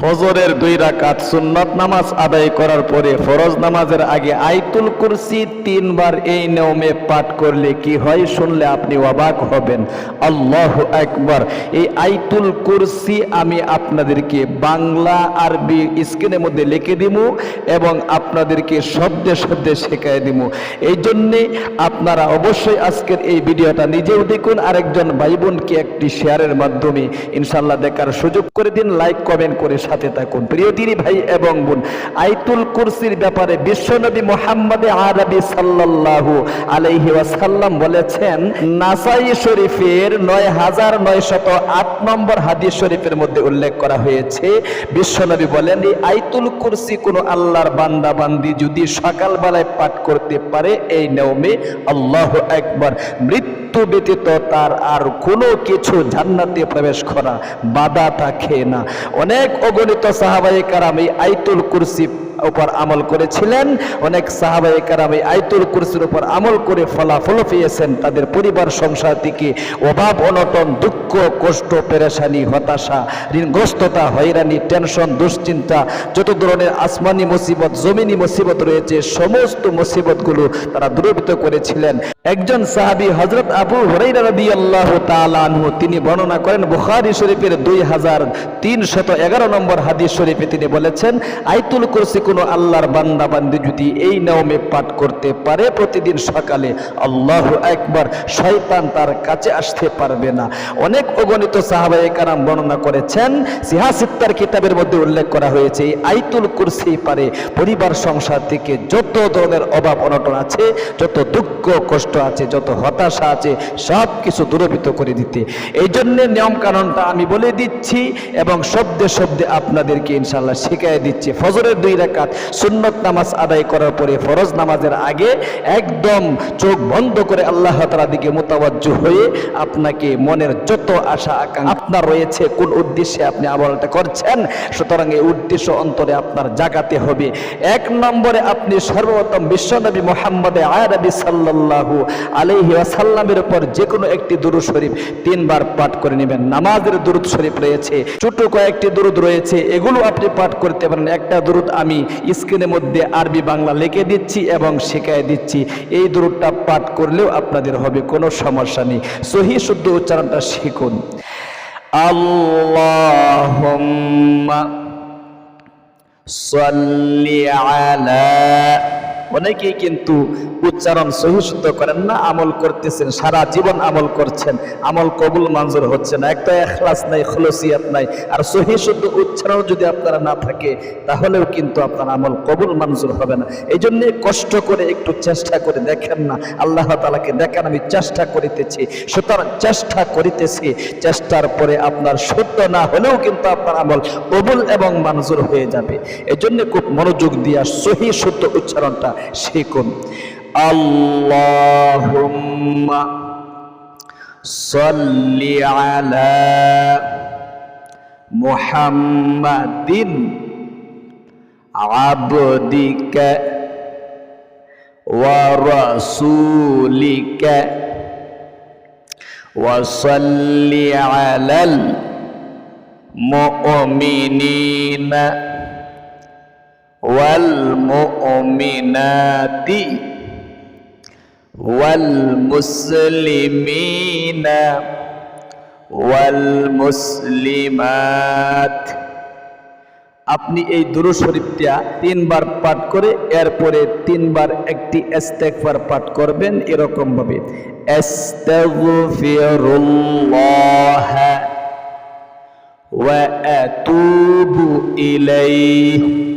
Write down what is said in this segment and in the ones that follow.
ফজরের দুই রাকাত সুন্নত নামাজ আদায় করার পরে ফরজ নামাজের আগে আইতুল কুরসি তিনবার এই নিয়মে পাঠ করলে কি হয় শুনলে আপনি অবাক হবেন। আল্লাহ একবার এই আইতুল কুরসি আমি আপনাদেরকে বাংলা আরবি স্ক্রিনের মধ্যে লিখে দিব এবং আপনাদেরকে শব্দে শব্দে শেখায় দিব এই জন্যে আপনারা অবশ্যই আজকের এই ভিডিওটা নিজেও দেখুন, আরেকজন ভাই বোনকে একটি শেয়ারের মাধ্যমে ইনশাল্লাহ দেখার সুযোগ করে দিন। লাইক, কমেন্ট করে সাথে থাকুন। প্রিয় দিনী ভাই এবং বোন, আইতুল কুরসির ব্যাপারে বিশ্বনবী মোহাম্মদ আরবি সাল্লাল্লাহু আলাইহি ওয়াসাল্লাম বলেছেন, নাসাই শরীফের নয় হাজার নয় শত আট নম্বর হাদিস শরীফের মধ্যে উল্লেখ করা হয়েছে। বিশ্বনবী বলেন, এই আইতুল কুরসি কোনো আল্লাহর বান্দা বান্দি যদি সকালবেলায় পাঠ করতে পারে, এই নিয়মে আল্লাহ একবার মৃত্যু ব্যতীত তার আর কোনো কিছু জান্নাতে প্রবেশ করা বাধা থাকে না। অনেক অগণিত সাহাবাই কারাম এই আইতুল কুরসি উপর আমল করেছিলেন। অনেক সাহাবাই কারাম এই আইতুল কুরসির উপর আমল করে ফলাফল পেয়েছেন। তাদের পরিবার, সংসার থেকে অভাব, অনটন, দুঃখ, কষ্ট, পেরেশানি, হতাশা, ঋণগ্রস্ততা, হয়রানি, টেনশন, দুশ্চিন্তা, যত ধরনের আসমানি মুসিবত, জমিনি মুসিবত রয়েছে, সমস্ত মুসিবতগুলো তারা দূরীভূত করেছিলেন। একজন সাহাবী হজরত আবু হরাইরা রাদিয়াল্লাহু তাআলা আনহু, তিনি বর্ণনা করেন, বুখারী শরীফের দুই হাজার তিনশত এগারো নম্বর হাদিস শরীফে তিনি বলেছেন, আইতুল কুরসি কোনো আল্লাহর বান্দাবান্দি যদি এই নিয়মে পাঠ করতে পারে, প্রতিদিন সকালে আল্লাহ একবার শয়তান তার কাছে আসতে পারবে না। অনেক অগণিত সাহাবায়ে কারাম বর্ণনা করেছেন সিহাসিত্তার কিতাবের মধ্যে উল্লেখ করা হয়েছে এই আইতুল কুরসি পারে পরিবার সংসার থেকে যত ধরনের অভাব অনটন আছে, যত দুঃখ কষ্ট আছে, যত হতাশা আছে সব কিছু দূরীভূত করে দিতে। এই জন্যে নিয়ম কানুনটা আমি বলে দিচ্ছি এবং শব্দে শব্দে আপনাদেরকে ইনশাল্লাহ শিখাই দিচ্ছি। ফজরের দুই রাকাত সুন্নত নামাজ আদায় করার পরে ফরজ নামাজের আগে একদম চোখ বন্ধ করে আল্লাহ তালা দিকে মোতাবজ্জ হয়ে আপনাকে মনের যত আশা, আকাঙ্ক্ষা আপনার রয়েছে, কোন উদ্দেশ্যে আপনি আমলটা করছেন, সুতরাং এই উদ্দেশ্য অন্তরে আপনার জাগাতে হবে। এক নম্বরে আপনি সর্বপ্রথম বিশ্বনবী মোহাম্মদে আয়ারবি সাল্লাল্লাহু আলাইহি ওয়াসাল্লামের উপর যে কোনো একটি দুরুদ শরীফ তিনবার পাঠ করে নেবেন। নামাজের দুরুদ শরীফ রয়েছে, ছোট কয়েকটি দুরুদ রয়েছে, এগুলো আপনি পাঠ করতে পারেন। একটা দুরুদ আমি স্ক্রিনের মধ্যে আরবি বাংলা লিখে দিচ্ছি এবং শেখায় দিচ্ছি। এই দুরুদটা পাঠ করলেও আপনাদের হবে, কোনো সমস্যা নেই। সহি শুদ্ধ উচ্চারণটা শিখুন। আল্লাহুম্মা صل على অনেকেই কিন্তু উচ্চারণ সহি শুদ্ধ করেন না, আমল করতেছেন, সারা জীবন আমল করছেন। আমল কবুল মঞ্জুর হচ্ছে না, একটা এখলাস নাই, খলসিয়াত নাই। আর সহি শুদ্ধ উচ্চারণ যদি আপনারা না থাকে, তাহলেও কিন্তু আপনার আমল কবুল মঞ্জুর হবে না। এই জন্য কষ্ট করে একটু চেষ্টা করে দেখেন না, আল্লাহ তালাকে দেখেন, আমি চেষ্টা করিতেছি। সুতরাং চেষ্টা করিতেছি, চেষ্টার পরে আপনার সত্য না হলেও কিন্তু আপনার আমল কবুল এবং মঞ্জুর হয়ে যাবে। এই জন্য খুব মনোযোগ দিয়া সহি শুদ্ধ উচ্চারণটা শিখুন আল্লাহুম্মা সাল্লি আলা মুহাম্মাদিন আবদিকা ওয়া রাসূলিকা ওয়া সাল্লি আলাল মুমিনিনা والمؤمنات والمسلمين والمسلمات আপনি এই দুরু শরীফটা তিনবার পাঠ করে এরপরে তিনবার একটি ইস্তেগফার পাঠ করবেন এরকম ভাবে আস্তাগফিরুল্লাহ ওয়া আতুবু ইলাইহি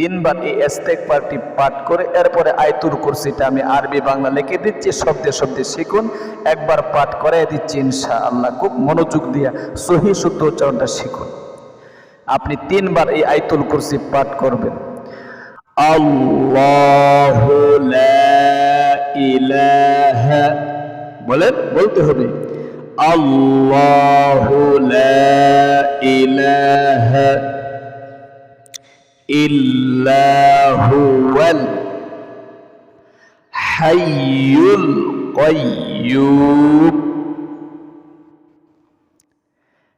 তিনবার এই এস্তেক পার্টি পাঠ করে, এরপরে আয়তুর কুরসিটা আমি আরবি বাংলা লিখে দিচ্ছি, শব্দে শব্দে শিখুন, একবার পাঠ করাই দিচ্ছি ইনশা আল্লাহ খুব মনোযোগ দিয়া সহি শুদ্ধ উচ্চারণটা শিখুন। আপনি তিনবার এই আয়তুল কুরসি পাঠ করবেন। বলেন, বলতে হবে। আল্লাহু ইলাহা إلا هو الحي القيوم.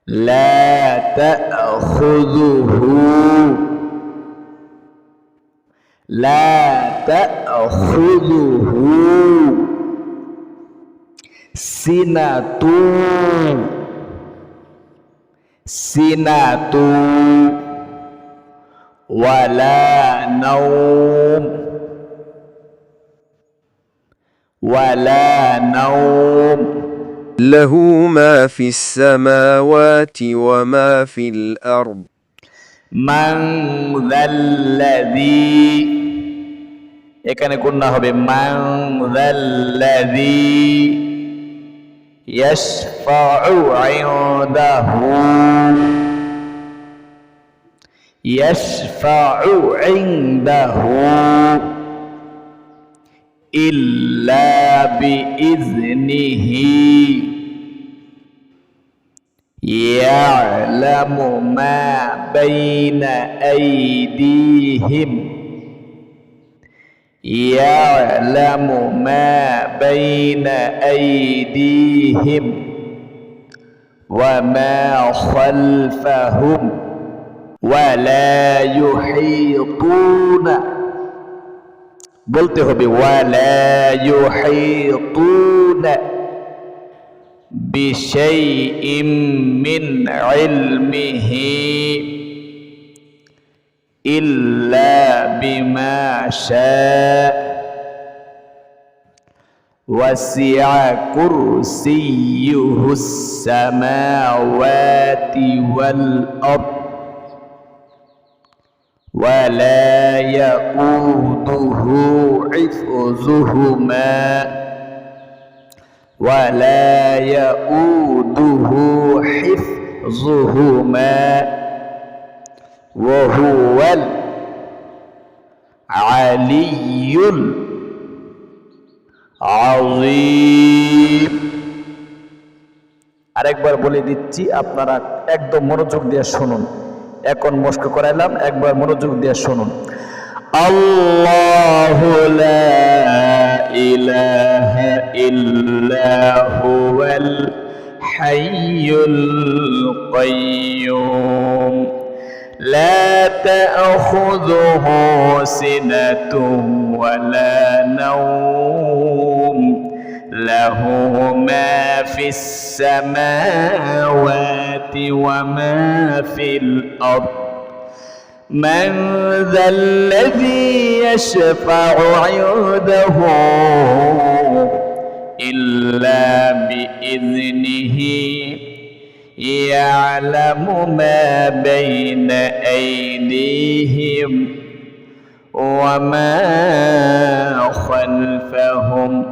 لا تأخذه لا تأخذه سنة. سنة. ولا نوم ولا نوم له ما في السماوات وما في الأرض মান যাল্লাযী এখানে গুণনা হবে মান যাল্লাযী ইয়াশফাউ ইনদাহু يشفع عنده إلا بإذنه. يعلم ما بين أيديهم. يعلم ما بين أيديهم وما خلفهم. ولا يحيطون বলতে হবে ولا يحيطون بشيء من علمه إلا بما شاء وسع كرسيه السماوات والأرض ولا يؤوده حفظهما ولا يؤوده حفظهما وهو العلي العظيم আরেকবার বলে দিচ্ছি আপনারা একদম মনোযোগ দিয়ে শুনুন এখন মস্ক করাইলাম একবার মনোযোগ দিয়ে শুনুন الله لا إله إلا هو الحي القيوم لا تأخذه سنة ولا نوم له ما في السماوات وما في الأرض. من ذا الذي يشفع عنده إلا بإذنه يعلم ما بين أيديهم وما خلفهم.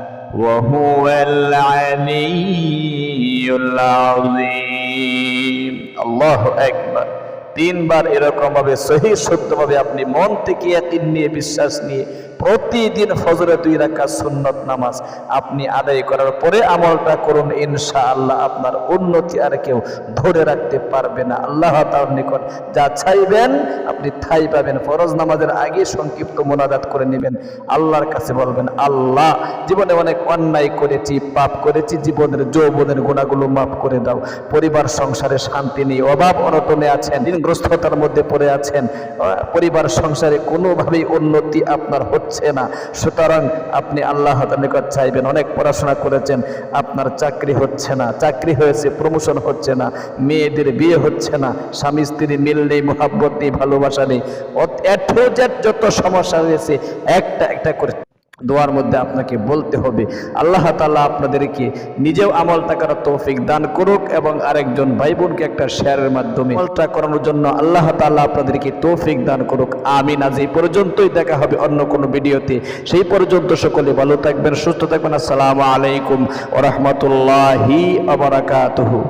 وهو العلي العظيم الله أكبر তিনবার এরকম ভাবে সহি সত্যভাবে আপনি মন থেকে ইয়াকিন নিয়ে বিশ্বাস নিয়ে প্রতিদিন ফজরে দুই রাখা সুন্নত নামাজ আপনি আদায় করার পরে আমলটা করুন ইনশা আল্লাহ আপনার উন্নতি আর কেউ ধরে রাখতে পারবে না। আল্লাহ তার নিকট যা চাইবেন আপনি ঠাই পাবেন। ফরজ নামাজের আগে সংক্ষিপ্ত মোনাজাত করে নেবেন। আল্লাহর কাছে বলবেন, আল্লাহ, জীবনে অনেক অন্যায় করেছি, পাপ করেছি, জীবনের যৌবনের গুণাগুলো মাফ করে দাও। পরিবার, সংসারে শান্তি নেই, অভাব অনটনে আছেন, ঋণগ্রস্ততার মধ্যে পড়ে আছেন। পরিবার, সংসারে কোনোভাবেই উন্নতি আপনার হচ্ছে না। সুতরাং আপনি আল্লাহ নিকট চাইবেন, অনেক পড়াশোনা করেছেন, আপনার চাকরি হচ্ছে না। চাকরি হয়েছে প্রমোশন হচ্ছে না, মেয়েদের বিয়ে হচ্ছে না, স্বামী স্ত্রী মিল নেই, মোহাব্বত নেই, ভালোবাসা নেই। যত সমস্যা হয়েছে একটা একটা করে দোয়ার মধ্যে আপনাকে বলতে হবে। আল্লাহ তাআলা আপনাদেরকে নিজেও আমলটা করার তৌফিক দান করুক এবং আরেকজন ভাই বোনকে একটা শেয়ারের মাধ্যমে আমলটা করানোর জন্য আল্লাহ তাআলা আপনাদেরকে তৌফিক দান করুক। আমিন। আজ এই পর্যন্তই দেখা হবে অন্য কোনো ভিডিওতে। সেই পর্যন্ত সকলে ভালো থাকবেন, সুস্থ থাকবেন। আসসালামু আলাইকুম ওয়া রাহমাতুল্লাহি ওয়া বারাকাতুহু।